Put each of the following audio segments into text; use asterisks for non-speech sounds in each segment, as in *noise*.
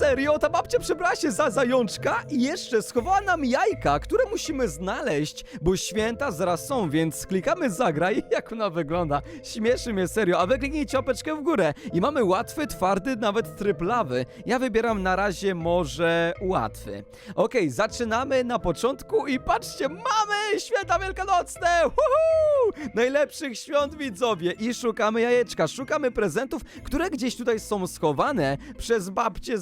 Serio? Ta babcia przebrała się za zajączka i jeszcze schowała nam jajka, które musimy znaleźć, bo święta zaraz są, więc klikamy zagraj, *laughs* jak ona wygląda. Śmieszy mnie serio, a wy kliknijcie łapeczkę w górę i mamy łatwy, twardy, nawet tryb lawy. Ja wybieram na razie może łatwy. Okej, zaczynamy na początku i patrzcie, mamy święta wielkanocne! Woohoo! Najlepszych świąt widzowie i szukamy jajeczka, szukamy prezentów, które gdzieś tutaj są schowane przez babcię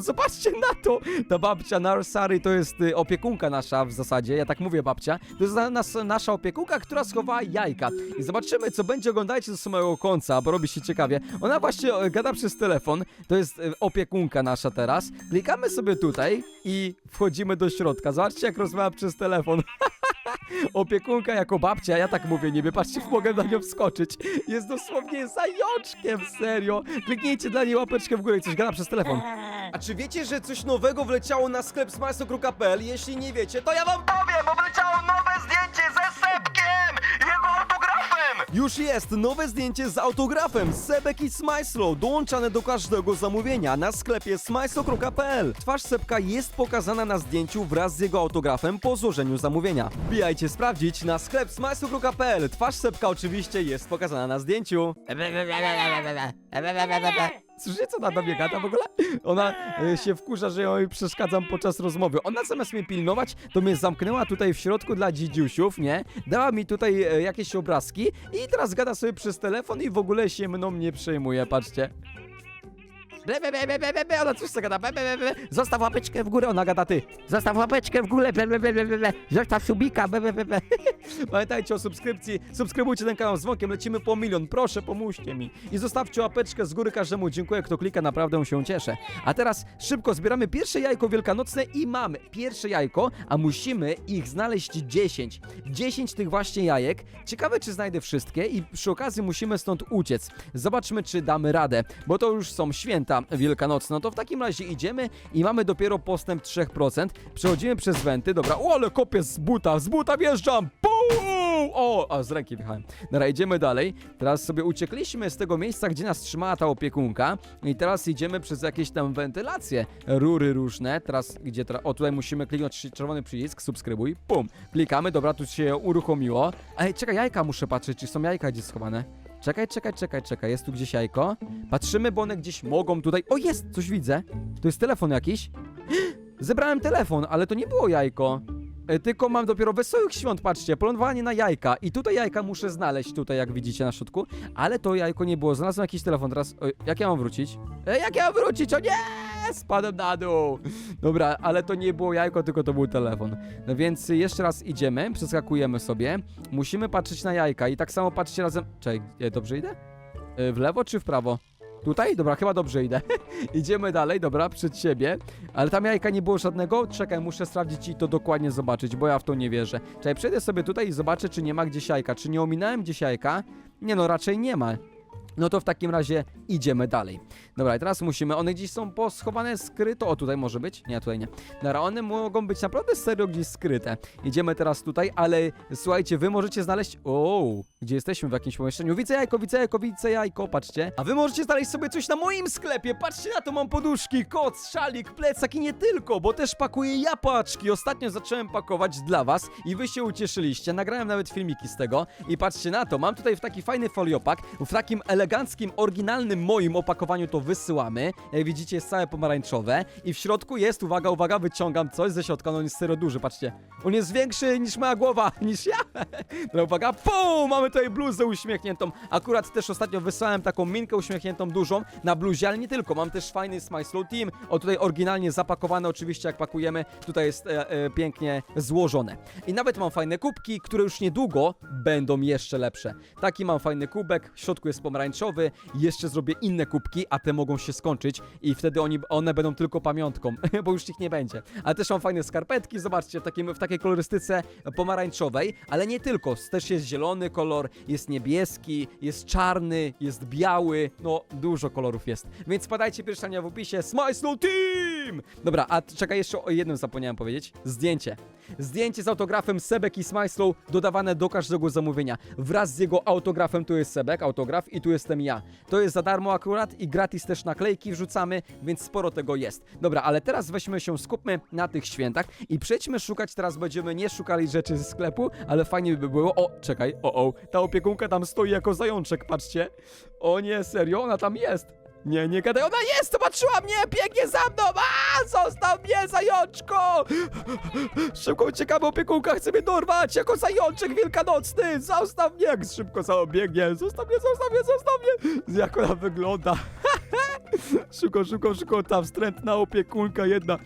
Zobaczcie na to! Ta babcia Narsari to jest y, opiekunka nasza w zasadzie, ja tak mówię babcia. To jest na, nas, nasza opiekunka, która schowała jajka. I zobaczymy, co będzie, oglądajcie do samego końca, bo robi się ciekawie. Ona właśnie e, gada przez telefon, to jest e, opiekunka nasza teraz. Klikamy sobie tutaj i wchodzimy do środka. Zobaczcie, jak rozmawia przez telefon. *laughs* Opiekunka jako babcia, ja tak mówię niby, patrzcie, mogę na nią wskoczyć. Jest dosłownie zajączkiem, serio. Kliknijcie dla niej łapeczkę w górę i coś gada przez telefon. A czy wiecie, że coś nowego wleciało na sklep smajsokru.pl? Jeśli nie wiecie, to ja wam Powiem, bo wleciało nowe zdjęcie ze Sepkiem i jego autografem! Już jest nowe zdjęcie z autografem Sebek i Smajslo, dołączane do każdego zamówienia na sklepie smajslo.pl. Twarz Sebka jest pokazana na zdjęciu wraz z jego autografem po złożeniu zamówienia. Wbijajcie sprawdzić na sklep smajslo.pl. Twarz Sebka oczywiście jest pokazana na zdjęciu. Słyszycie, co ona do mnie gada w ogóle? Ona e, się wkurza, że ją jej przeszkadzam podczas rozmowy. Ona zamiast mnie pilnować, to mnie zamknęła tutaj w środku dla dzidziusiów, nie? Dała mi tutaj e, jakieś obrazki i teraz gada sobie przez telefon i w ogóle się mną nie przejmuje, patrzcie. Ble, ble, ble, ble, ble, ble, ona coś co gada, ble, ble, ble, ble. Zostaw łapeczkę w górę, ona gada ty. Zostaw łapeczkę w górę, ble, ble, ble, ble, ble. Zostaw subika, ble, ble, ble, ble. Pamiętajcie o subskrypcji, subskrybujcie ten kanał z dzwonkiem, lecimy po milion, proszę pomóżcie mi. I zostawcie łapeczkę z góry każdemu, dziękuję, kto klika, naprawdę się cieszę. A teraz szybko zbieramy pierwsze jajko wielkanocne i mamy pierwsze jajko, a musimy ich znaleźć 10. 10 tych właśnie jajek. Ciekawe, czy znajdę wszystkie i przy okazji musimy stąd uciec. Zobaczmy, czy damy radę, bo to już są święta wielkanocne. No to w takim razie idziemy i mamy dopiero postęp 3%. Przechodzimy przez wenty, dobra, o, ale kopię z buta, z buta wjeżdżam, Pum! O, a z ręki wjechałem. Dobra, idziemy dalej. Teraz sobie uciekliśmy z tego miejsca, gdzie nas trzymała ta opiekunka i teraz idziemy przez jakieś tam wentylacje, rury różne. Teraz, gdzie o tutaj musimy kliknąć czerwony przycisk, subskrybuj, pum. Klikamy, dobra, tu się uruchomiło. Ej, czekaj, jajka muszę patrzeć, czy są jajka gdzieś schowane. Czekaj, czekaj, czekaj, czekaj, jest tu gdzieś jajko. Patrzymy, bo one gdzieś mogą tutaj... O, jest, coś widzę. To jest telefon jakiś. *gasps* Zebrałem telefon, ale to nie było jajko. E, Tylko mam dopiero wesołych świąt, patrzcie, polądowanie na jajka. I tutaj jajka muszę znaleźć, tutaj jak widzicie na środku. Ale to jajko nie było, znalazłem jakiś telefon, teraz... O, jak ja mam wrócić? E, jak ja mam wrócić? O nie! Spadłem na dół! Dobra, ale to nie było jajko, tylko to był telefon. No więc jeszcze raz idziemy, przeskakujemy sobie. Musimy patrzeć na jajka i tak samo patrzcie razem... Czekaj, ja dobrze idę? E, W lewo czy w prawo? Tutaj? Dobra, chyba dobrze idę. *laughs* Idziemy dalej, dobra, przed siebie. Ale tam jajka nie było żadnego. Czekaj, muszę sprawdzić i to dokładnie zobaczyć, bo ja w to nie wierzę. Czekaj, przejdę sobie tutaj i zobaczę, czy nie ma gdzieś jajka. Czy nie ominąłem gdzieś jajka? Nie no, raczej nie ma. No to w takim razie idziemy dalej. Dobra, teraz musimy, one gdzieś są poschowane, skryto. O, tutaj może być? Nie, tutaj nie. Dobra, one mogą być naprawdę serio gdzieś skryte. Idziemy teraz tutaj, ale słuchajcie, wy możecie znaleźć... O, gdzie jesteśmy w jakimś pomieszczeniu? Widzę jajko, widzę jajko, widzę jajko, patrzcie. A wy możecie znaleźć sobie coś na moim sklepie. Patrzcie na to, mam poduszki, koc, szalik, plecak i nie tylko, bo też pakuję ja paczki. Ostatnio zacząłem pakować dla was i wy się ucieszyliście. Nagrałem nawet filmiki z tego i patrzcie na to, mam tutaj w taki fajny foliopak, w takim eleganckim, oryginalnym moim opakowaniu to wysyłamy. Jak widzicie jest całe pomarańczowe i w środku jest, uwaga, uwaga, wyciągam coś ze środka, no on jest serio duży, patrzcie. On jest większy niż moja głowa, *laughs* niż ja. No uwaga, pum, mamy tutaj bluzę uśmiechniętą. Akurat też ostatnio wysłałem taką minkę uśmiechniętą dużą na bluzie, ale nie tylko, mam też fajny Smile Slow Team. O tutaj oryginalnie zapakowane oczywiście jak pakujemy, tutaj jest e, e, pięknie złożone. I nawet mam fajne kubki, które już niedługo będą jeszcze lepsze. Taki mam fajny kubek, w środku jest pomarańczowy, jeszcze zrobię inne kubki, a te mogą się skończyć i wtedy oni, one będą tylko pamiątką, *laughs* bo już ich nie będzie. Ale też mam fajne skarpetki, zobaczcie, w, takim, w takiej kolorystyce pomarańczowej, ale nie tylko, też jest zielony kolor, jest niebieski, jest czarny, jest biały, no dużo kolorów jest. Więc spadajcie pierwszania w opisie, Smile Slow Team! Dobra, a czekaj, jeszcze o jednym zapomniałem powiedzieć. Zdjęcie. Zdjęcie z autografem Sebek i Smile Slow dodawane do każdego zamówienia. Wraz z jego autografem tu jest Sebek, autograf i tu jest jestem ja. To jest za darmo akurat i gratis też naklejki wrzucamy, więc sporo tego jest. Dobra, ale teraz weźmy się, skupmy na tych świętach i przejdźmy szukać, teraz będziemy nie szukali rzeczy ze sklepu, ale fajnie by było, o, czekaj, o, o, ta opiekunka tam stoi jako zajączek, patrzcie. O nie, serio, ona tam jest. Nie, nie gadaj, ona jest, zobaczyła mnie, biegnie za mną, a, zostaw mnie, zajączko! Szybko uciekamy, opiekunka chce mnie dorwać jako zajączek wielkanocny! Zostaw mnie! Szybko za biegnie! Zostaw mnie, zostaw mnie, zostaw mnie! Jak ona wygląda? *laughs* szybko, szybko, szybko, ta wstrętna opiekunka jedna.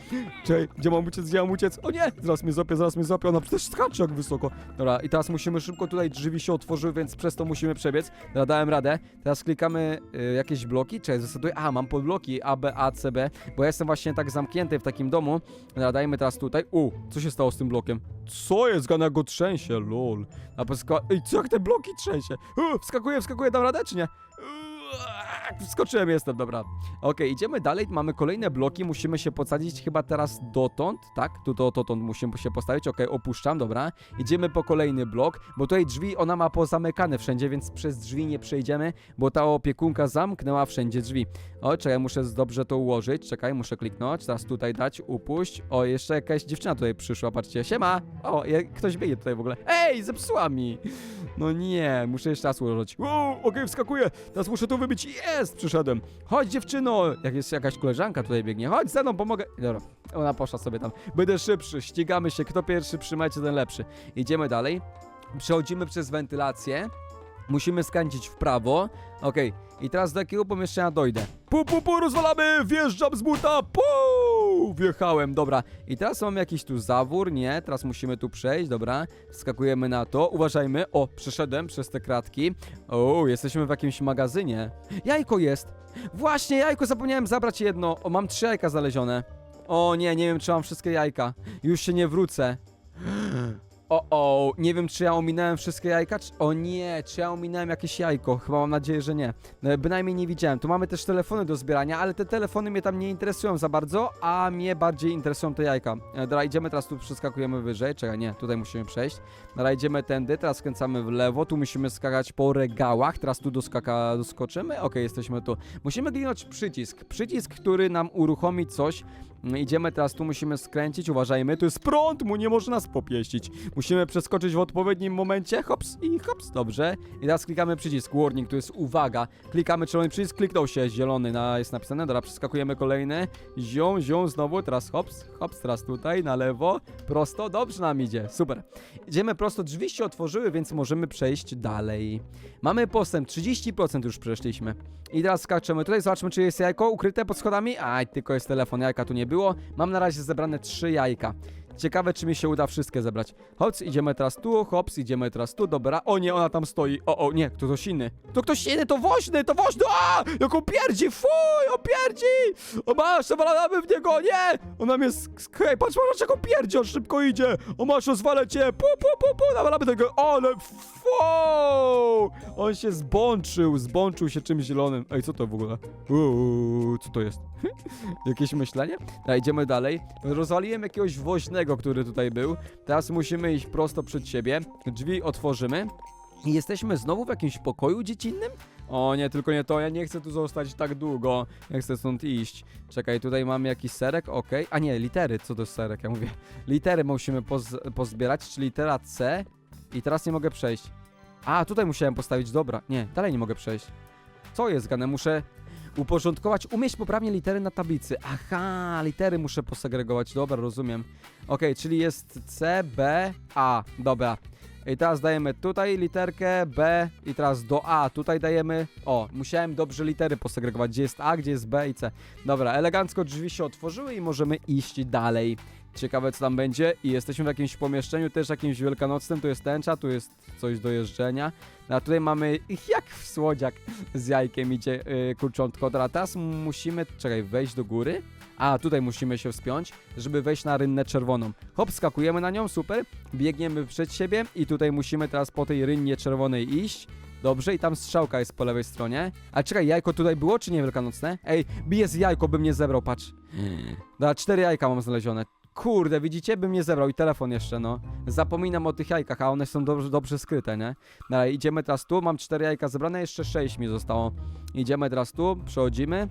Czekaj, gdzie mam uciec, gdzie mam uciec? O nie! Zaraz mnie złapie, zaraz mnie złapie, ona przecież skacze jak wysoko. Dobra, i teraz musimy szybko, tutaj drzwi się otworzyły, więc przez to musimy przebiec. Dobra, dałem radę. Teraz klikamy y, jakieś bloki, czy zasaduję? A, mam podbloki A, B, A, C, B, bo ja jestem właśnie tak zamknięty w takim domu. Dobra, dajmy teraz tutaj. U, co się stało z tym blokiem? Co jest? Gana go trzęsie, lol. A poska... Ej, co jak te bloki trzęsie? U, wskakuję, wskakuję, dam radę, czy nie? Uaa, Wskoczyłem, jestem, dobra. Okej, idziemy dalej, mamy kolejne bloki, musimy się posadzić chyba teraz dotąd, tak? Tu to, dotąd musimy się postawić, okej, opuszczam, dobra. Idziemy po kolejny blok, bo tutaj drzwi ona ma pozamykane wszędzie, więc przez drzwi nie przejdziemy, bo ta opiekunka zamknęła wszędzie drzwi. O, czekaj, muszę z- dobrze to ułożyć, czekaj, muszę kliknąć, teraz tutaj dać, upuść. O, jeszcze jakaś dziewczyna tutaj przyszła, patrzcie, siema! O, je, ktoś biegnie tutaj w ogóle. Ej, zepsuła mi! No nie, muszę jeszcze raz ułożyć. Wow, okej, wskakuję, teraz muszę tu wybić, jest, przyszedłem. Chodź dziewczyno, jak jest jakaś koleżanka tutaj biegnie, chodź ze mną, pomogę. Dobra, ona poszła sobie tam. Będę szybszy, ścigamy się, kto pierwszy przymajcie ten lepszy. Idziemy dalej. Przechodzimy przez wentylację. Musimy skręcić w prawo. Okej, i teraz do jakiego pomieszczenia dojdę? Pu, pu, pu, rozwalamy! Wjeżdżam z buta! Pu! Wjechałem, dobra. I teraz mam jakiś tu zawór, nie? Teraz musimy tu przejść, dobra. Skakujemy na to, uważajmy. O, przeszedłem przez te kratki. O, jesteśmy w jakimś magazynie. Jajko jest! Właśnie, jajko, zapomniałem zabrać jedno. O, mam trzy jajka znalezione. O nie, nie wiem, czy mam wszystkie jajka. Już się nie wrócę. O, o, nie wiem, czy ja ominąłem wszystkie jajka, czy... O nie, czy ja ominąłem jakieś jajko? Chyba mam nadzieję, że nie. No, bynajmniej nie widziałem. Tu mamy też telefony do zbierania, ale te telefony mnie tam nie interesują za bardzo, a mnie bardziej interesują te jajka. E, Dobra, idziemy teraz tu, przeskakujemy wyżej. Czekaj, nie, tutaj musimy przejść. Dobra, idziemy tędy, teraz skręcamy w lewo, tu musimy skakać po regałach, teraz tu doskaka, doskoczymy. Okej, jesteśmy tu. Musimy kliknąć przycisk. Przycisk, który nam uruchomi coś. Mm, Idziemy teraz, tu musimy skręcić, uważajmy, tu jest prąd, mu nie może nas popieścić. Musimy przeskoczyć w odpowiednim momencie, hops i hops, dobrze. I teraz klikamy przycisk warning, tu jest uwaga. Klikamy czerwony przycisk, kliknął się zielony, na, jest napisane, dobra, przeskakujemy kolejny. Zią, zią, znowu, teraz hops, hops, teraz tutaj, na lewo, prosto, dobrze nam idzie, super. Idziemy prosto, drzwi się otworzyły, więc możemy przejść dalej. Mamy postęp, 30% już przeszliśmy. I teraz skaczemy tutaj, zobaczmy czy jest jajko ukryte pod schodami. Aj, tylko jest telefon, jajka tu nie było. Mam na razie zebrane trzy jajka. Ciekawe, czy mi się uda wszystkie zebrać. Hops, idziemy teraz tu, hops, idziemy teraz tu, dobra. O nie, ona tam stoi. O, o, nie, to ktoś inny. To ktoś inny, to woźny, to woźny, a! Jak on pierdzi, fuj, on pierdzi! O masz, zawalamy w niego, nie! Ona mnie, sk- hej, patrz, patrz, jak on pierdzi, on szybko idzie. O masz, rozwalę cię, pu, pu, pu, pu, nawalamy tego, ale fu! On się zbączył, zbączył się czymś zielonym. Ej, co to w ogóle? Uuu, co to jest? *laughs* Jakieś myślenie? Dobra, idziemy dalej. Rozwaliłem jakiegoś woźnego, który tutaj był. Teraz musimy iść prosto przed siebie. Drzwi otworzymy. I jesteśmy znowu w jakimś pokoju dziecinnym? O nie, tylko nie to, ja nie chcę tu zostać tak długo. Ja chcę stąd iść. Czekaj, tutaj mamy jakiś serek, okej. A nie, litery, co to jest serek, ja mówię. Litery musimy poz pozbierać, czyli litera C. I teraz nie mogę przejść. A, tutaj musiałem postawić, dobra. Nie, dalej nie mogę przejść. Co jest, Gane? Muszę uporządkować, umieść poprawnie litery na tablicy. Aha, litery muszę posegregować, dobra, rozumiem. Okej, czyli jest C, B, A, dobra. I teraz dajemy tutaj literkę B i teraz do A tutaj dajemy... O, musiałem dobrze litery posegregować, gdzie jest A, gdzie jest B i C. Dobra, elegancko drzwi się otworzyły i możemy iść dalej. Ciekawe co tam będzie i jesteśmy w jakimś pomieszczeniu, też jakimś wielkanocnym, tu jest tęcza, tu jest coś do jeżdżenia. A tutaj mamy, jak w słodziak z jajkiem idzie yy, kurczątko. Dobra, teraz musimy, czekaj, wejść do góry. A, tutaj musimy się wspiąć, żeby wejść na rynnę czerwoną. Hop, skakujemy na nią, super. Biegniemy przed siebie i tutaj musimy teraz po tej rynnie czerwonej iść. Dobrze, i tam strzałka jest po lewej stronie. A czekaj, jajko tutaj było, czy nie wielkanocne? Ej, bije z jajko, bym nie zebrał, patrz. Dobra, cztery jajka mam znalezione. Kurde, widzicie, bym nie zebrał i telefon jeszcze, no. Zapominam o tych jajkach, a one są dobrze, dobrze skryte, nie? Ale idziemy teraz tu, mam cztery jajka zebrane, jeszcze sześć mi zostało. Idziemy teraz tu, przechodzimy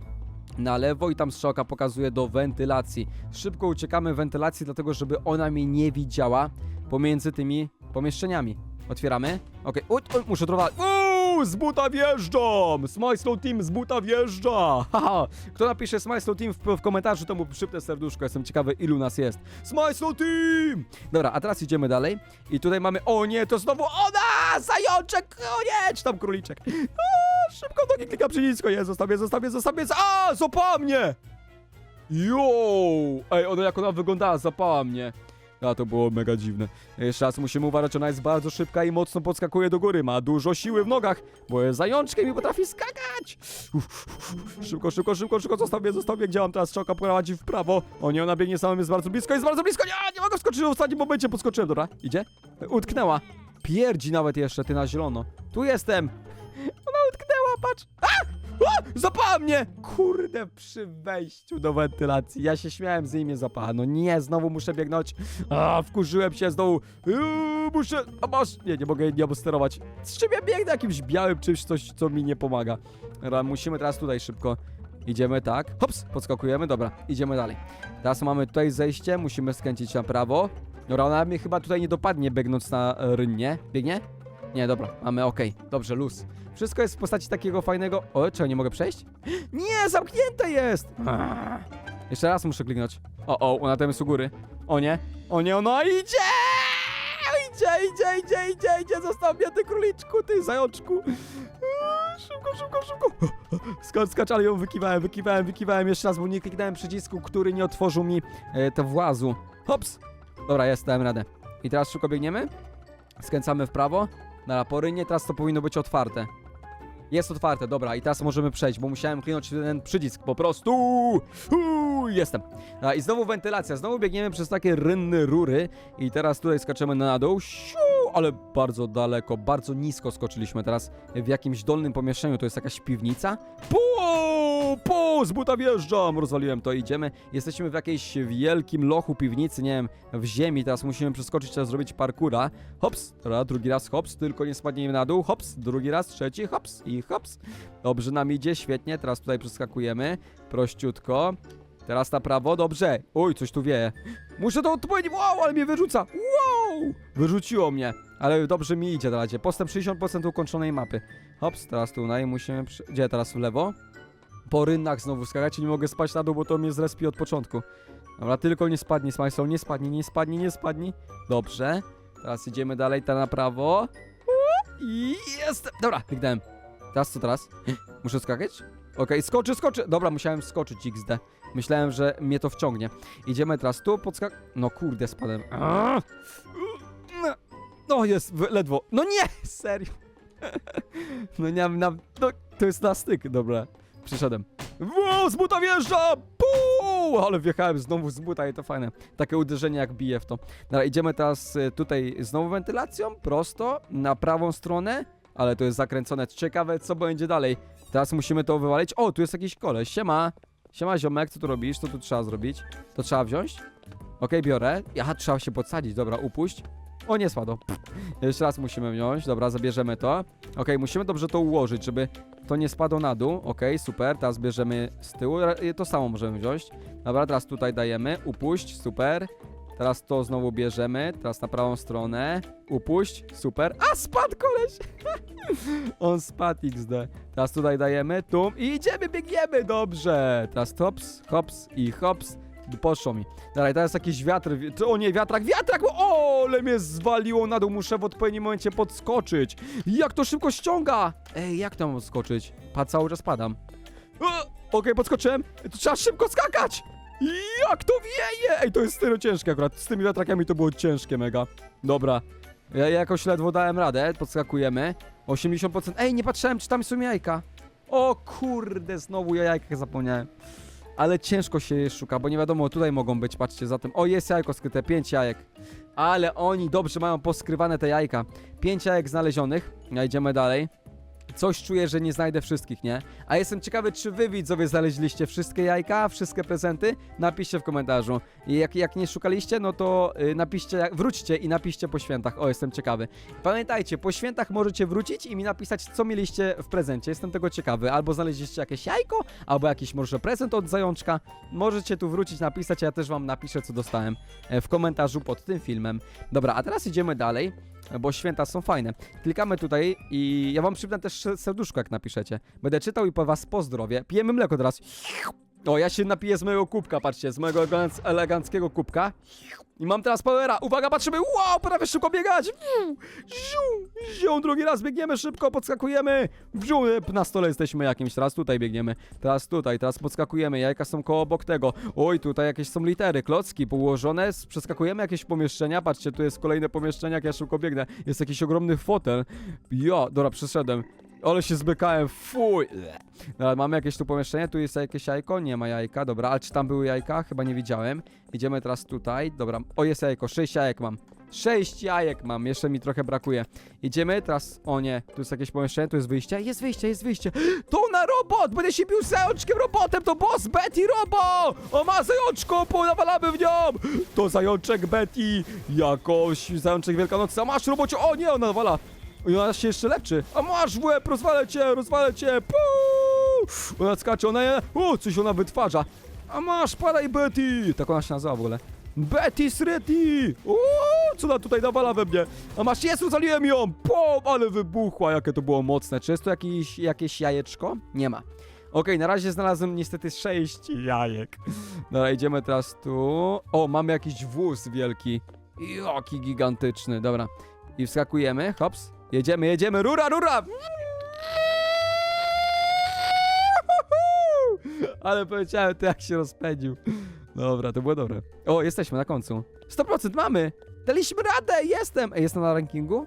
na lewo i tam strzałka pokazuje do wentylacji. Szybko uciekamy wentylacji, dlatego żeby ona mnie nie widziała pomiędzy tymi pomieszczeniami. Otwieramy. Okej, okay. muszę trochę... Z buta wjeżdżam! Smile Team z buta wjeżdża! *laughs* Haha! Kto napisze Smile Team w, w komentarzu, to mu przypnę serduszko. Jestem ciekawy, ilu nas jest. Smile Team! Dobra, a teraz idziemy dalej. I tutaj mamy... O nie, to znowu ona! Zajączek! O nie! Tam króliczek? *laughs* Szybko nogi klikam przycisko. Nie, zostawię, zostawię, zostawię. A, złapała mnie! Jo! Ej, ona jak ona wyglądała, zapała mnie. A to było mega dziwne. Jeszcze raz musimy uważać, ona jest bardzo szybka i mocno podskakuje do góry. Ma dużo siły w nogach, bo jest zajączkiem i potrafi skakać. Szybko, szybko, szybko, szybko, zostawię, zostawię. Gdzie mam teraz strzałka prowadzi w prawo? O nie, ona biegnie samym, jest bardzo blisko, jest bardzo blisko. Nie, nie mogę wskoczyć w ostatnim momencie, podskoczyłem. Dobra, idzie? Utknęła. Pierdzi nawet jeszcze, ty na zielono. Tu jestem. Ona utknęła, patrz. A! Zapała mnie! Kurde, przy wejściu do wentylacji. Ja się śmiałem z niej mnie zapała. No nie, znowu muszę biegnąć. A, wkurzyłem się znowu. Uuu, muszę... A masz... Nie, nie mogę nie sterować. Z czym ja biegnę? Jakimś białym czymś, coś, co mi nie pomaga. Dobra, musimy teraz tutaj szybko. Idziemy tak. Hops, podskakujemy. Dobra, idziemy dalej. Teraz mamy tutaj zejście, musimy skręcić na prawo. Dobra, ona mnie chyba tutaj nie dopadnie, biegnąc na e, rynnie. Biegnie? Nie, dobra, mamy okej. Dobrze, luz. Wszystko jest w postaci takiego fajnego... O, czy ja nie mogę przejść? *gasps* Nie, zamknięte jest! Jeszcze raz muszę kliknąć. O, o, ona tam jest u góry. O nie, o nie, ona idzie! Idzie, idzie, idzie, idzie, idzie, zostaw mnie, ty króliczku, ty zajączku. Szybko, szybko, szybko. *gasps* Skacz, skacz, ale ją wykiwałem, wykiwałem, wykiwałem jeszcze raz, bo nie kliknąłem przycisku, który nie otworzył mi e, włazu. Hops! Dobra, jest, dałem radę. I teraz szybko biegniemy. Skręcamy w prawo. Na porynie, teraz to powinno być otwarte. Jest otwarte, dobra, i teraz możemy przejść, bo musiałem kliknąć ten przycisk po prostu. Uuu, jestem. A, I znowu wentylacja, znowu biegniemy przez takie rynne rury i teraz tutaj skaczemy na dół. Siu, ale bardzo daleko, bardzo nisko skoczyliśmy teraz w jakimś dolnym pomieszczeniu, to jest jakaś piwnica. Pu, pu, z buta wjeżdżam, rozwaliłem to, idziemy. Jesteśmy w jakiejś wielkim lochu piwnicy, nie wiem, w ziemi, teraz musimy przeskoczyć, trzeba zrobić parkura. Hops, drugi raz hops, tylko nie spadniemy na dół, hops, drugi raz, trzeci, hops i hops. Dobrze nam idzie, świetnie, teraz tutaj przeskakujemy, prościutko. Teraz na prawo, dobrze. Oj, coś tu wieje. Muszę to odpowiedzieć, wow, ale mnie wyrzuca. Wow! Wyrzuciło mnie. Ale dobrze mi idzie na razie. Postęp 60% ukończonej mapy. Hops, teraz tutaj musimy... Przy... Gdzie teraz w lewo? Po rynnach znowu skakać, nie mogę spać na dół, bo to mnie zrespi od początku. Dobra, tylko nie spadnie, Smajslow, nie spadnie, nie spadnie, nie spadnie. Dobrze. Teraz idziemy dalej, ta na prawo. I jestem. Dobra, kliknąłem. Teraz co teraz? *gasps* Muszę skakać? Okej, skoczy, skoczy. Dobra, musiałem skoczyć XD. Myślałem, że mnie to wciągnie. Idziemy teraz tu, podskak... No kurde, spadłem. No jest, ledwo. No nie, *laughs* serio. *laughs* No nie na... No, to jest na styk, dobra. Przyszedłem. Wow, z buta wjeżdża! Puu! Ale wjechałem znowu z buta i to fajne. Takie uderzenie jak bije w to. Dobra, idziemy teraz y, tutaj znowu wentylacją, prosto, na prawą stronę, ale to jest zakręcone. Ciekawe, co będzie dalej. Teraz musimy to wywalić. O, tu jest jakiś koleś. Siema. Siema, ziomek, co tu robisz? Co tu trzeba zrobić? To trzeba wziąć? Okej, biorę. Aha, trzeba się podsadzić. Dobra, upuść. O, nie spadło. *laughs* Jeszcze raz musimy wziąć. Dobra, zabierzemy to. Okej, musimy dobrze to ułożyć, żeby to nie spadło na dół. Okej, super. Teraz bierzemy z tyłu. To samo możemy wziąć. Dobra, teraz tutaj dajemy. Upuść, super. Teraz to znowu bierzemy. Teraz na prawą stronę. Upuść, super. A, spadł koleś! *laughs* On spadł XD. Teraz tutaj dajemy, tu i idziemy, biegniemy, dobrze. Teraz hops, hops i hops. Poszło mi. Dalej, teraz jakiś wiatr. O nie, wiatrak, wiatrak! O, ale mnie zwaliło na dół. Muszę w odpowiednim momencie podskoczyć. Jak to szybko ściąga! Ej, jak to mam podskoczyć? Pa, cały czas padam. O, Okej, podskoczyłem. To trzeba szybko skakać! Jak to wieje! Ej, to jest tyle ciężkie akurat. Z tymi wiatrakami to było ciężkie mega. Dobra. Ja jakoś ledwo dałem radę. Podskakujemy. 80%. Ej, nie patrzyłem, czy tam są jajka. O kurde, znowu ja jajka zapomniałem. Ale ciężko się je szuka, bo nie wiadomo, tutaj mogą być, patrzcie za tym. O, jest jajko skryte, 5 jajek. Ale oni dobrze mają poskrywane te jajka. 5 jajek znalezionych. Idziemy dalej. Coś czuję, że nie znajdę wszystkich, nie? A jestem ciekawy, czy wy widzowie znaleźliście wszystkie jajka, wszystkie prezenty? Napiszcie w komentarzu. I jak, jak nie szukaliście, no to y, napiszcie, wróćcie i napiszcie po świętach. O, jestem ciekawy. Pamiętajcie, po świętach możecie wrócić i mi napisać, co mieliście w prezencie. Jestem tego ciekawy. Albo znaleźliście jakieś jajko, albo jakiś może prezent od zajączka. Możecie tu wrócić, napisać, a ja też wam napiszę, co dostałem e, w komentarzu pod tym filmem. Dobra, a teraz idziemy dalej, bo święta są fajne. Klikamy tutaj i ja wam przypnę też serduszko, jak napiszecie. Będę czytał i po was pozdrowie. Pijemy mleko teraz. O, ja się napiję z mojego kubka, patrzcie, z mojego eleganc- eleganckiego kubka. I mam teraz powera. Uwaga, patrzymy. Wow, prawie szybko biegać. Ziu, ziu, drugi raz biegniemy szybko, podskakujemy. Wziu, na stole jesteśmy jakimś. Teraz tutaj biegniemy. Teraz tutaj, teraz podskakujemy. Jajka są koło obok tego. Oj, tutaj jakieś są litery, klocki położone. Przeskakujemy jakieś pomieszczenia. Patrzcie, tu jest kolejne pomieszczenie, jak ja szybko biegnę. Jest jakiś ogromny fotel. Ja, dobra, przeszedłem. Ale się zbykałem, fuj. Dobra, mamy jakieś tu pomieszczenie, tu jest jakieś jajko, nie ma jajka, dobra, ale czy tam były jajka? Chyba nie widziałem. Idziemy teraz tutaj, dobra, o jest jajko, sześć jajek mam. Sześć jajek mam, jeszcze mi trochę brakuje. Idziemy teraz, o nie, tu jest jakieś pomieszczenie, tu jest wyjście, jest wyjście, jest wyjście. To na robot, będę się bił zajączkiem robotem, to boss Betty Robo! O ma zajączko, nawalamy w nią! To zajączek Betty, jakoś zajączek wielkanocny, a masz robocie, o nie, ona nawala. I ona się jeszcze leczy. A masz w łeb, rozwalę cię, rozwalę cię. Puu! Ona skacze, ona je... O, coś ona wytwarza. A masz, padaj Betty. Tak ona się nazywa w ogóle. Betty Sreti! O, co ona tutaj nawala we mnie? A masz, jest, rozwaliłem ją! Pum, ale wybuchła, jakie to było mocne. Czy jest tu jakieś, jakieś jajeczko? Nie ma. Okej, na razie znalazłem niestety sześć jajek. Dobra, idziemy teraz tu. O, mamy jakiś wóz wielki. Jaki gigantyczny, dobra. I wskakujemy, hops. Jedziemy, jedziemy, rura, rura! *laughs* Ale powiedziałem to jak się rozpędził. Dobra, to było dobre. O, jesteśmy na końcu. 100% mamy! Daliśmy radę, jestem! Ej, jestem na rankingu?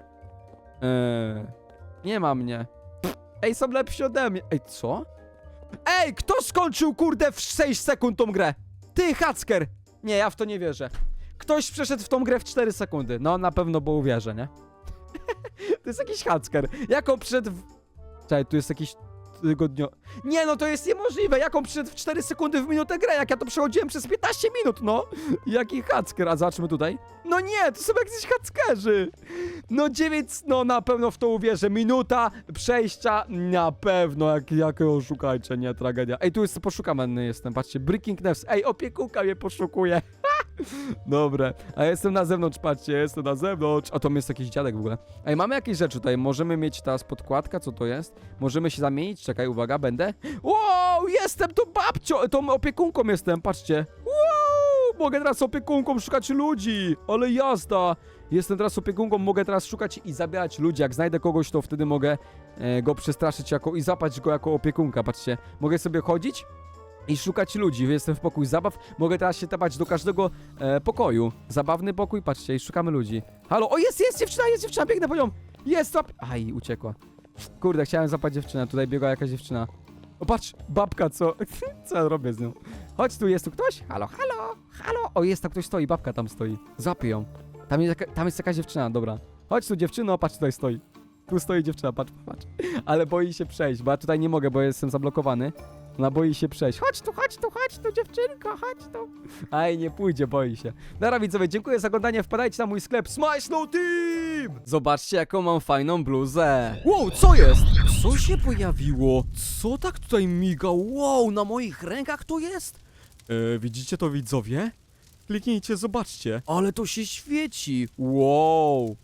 Eee, nie ma mnie. Ej, są lepsi ode mnie. Ej, co? Ej, kto skończył kurde w 6 sekund tą grę? Ty, Hacker! Nie, ja w to nie wierzę. Ktoś przeszedł w tą grę w 4 sekundy. No, na pewno, bo uwierzę, nie? *laughs* to jest jakiś hacker. Jak on przyszedł w... Czekaj, tu jest jakiś tygodnio... Nie, no to jest niemożliwe. Jak on przyszedł w 4 sekundy w minutę grę, jak ja to przechodziłem przez 15 minut, no. Jaki hacker, a zobaczmy tutaj. No nie, to są jacyś hackerzy. No 9, no na pewno w to uwierzę. Minuta przejścia, na pewno, jak, jakie oszukajcie, nie, tragedia. Ej, tu jest, poszukamy jestem, patrzcie, Breaking News. Ej, opiekunka mnie poszukuje. *laughs* Dobre, a jestem na zewnątrz, patrzcie, jestem na zewnątrz. A to jest jakiś dziadek w ogóle. Ej, mamy jakieś rzeczy tutaj, możemy mieć teraz podkładka, co to jest? Możemy się zamienić, czekaj, uwaga, będę. Wow, jestem tu babcią, tą opiekunką jestem, patrzcie. Wow, mogę teraz opiekunką szukać ludzi, ale jazda. Jestem teraz opiekunką, mogę teraz szukać i zabierać ludzi. Jak znajdę kogoś, to wtedy mogę e, go przestraszyć jako i zapać go jako opiekunka, patrzcie. Mogę sobie chodzić i szukać ludzi. Jestem w pokój zabaw. Mogę teraz się tapać do każdego e, pokoju. Zabawny pokój, patrzcie, i szukamy ludzi. Halo, o jest, jest dziewczyna, jest dziewczyna, biegnę po nią. Jest, zap... Aj, uciekła. Kurde, chciałem zapać dziewczynę, tutaj biegła jakaś dziewczyna. O, patrz, babka, co... *laughs* co ja robię z nią? Chodź tu, jest tu ktoś? Halo, halo, halo. O, jest tam ktoś stoi, babka tam stoi. Zapię ją. Tam jest, tam jest jakaś dziewczyna, dobra. Chodź tu, dziewczyno, patrz, tutaj stoi. Tu stoi dziewczyna, patrz, patrz. Ale boi się przejść, bo ja tutaj nie mogę, bo jestem zablokowany. Ona boi się przejść. Chodź tu, chodź tu, chodź tu, dziewczynko, chodź tu. Aj, nie pójdzie, boi się. Dobra, widzowie, dziękuję za oglądanie. Wpadajcie na mój sklep Smile Snow Team! Zobaczcie, jaką mam fajną bluzę. Wow, co jest? Co się pojawiło? Co tak tutaj miga? Wow, na moich rękach to jest? E, widzicie to, widzowie? Kliknijcie, zobaczcie. Ale to się świeci. Wow.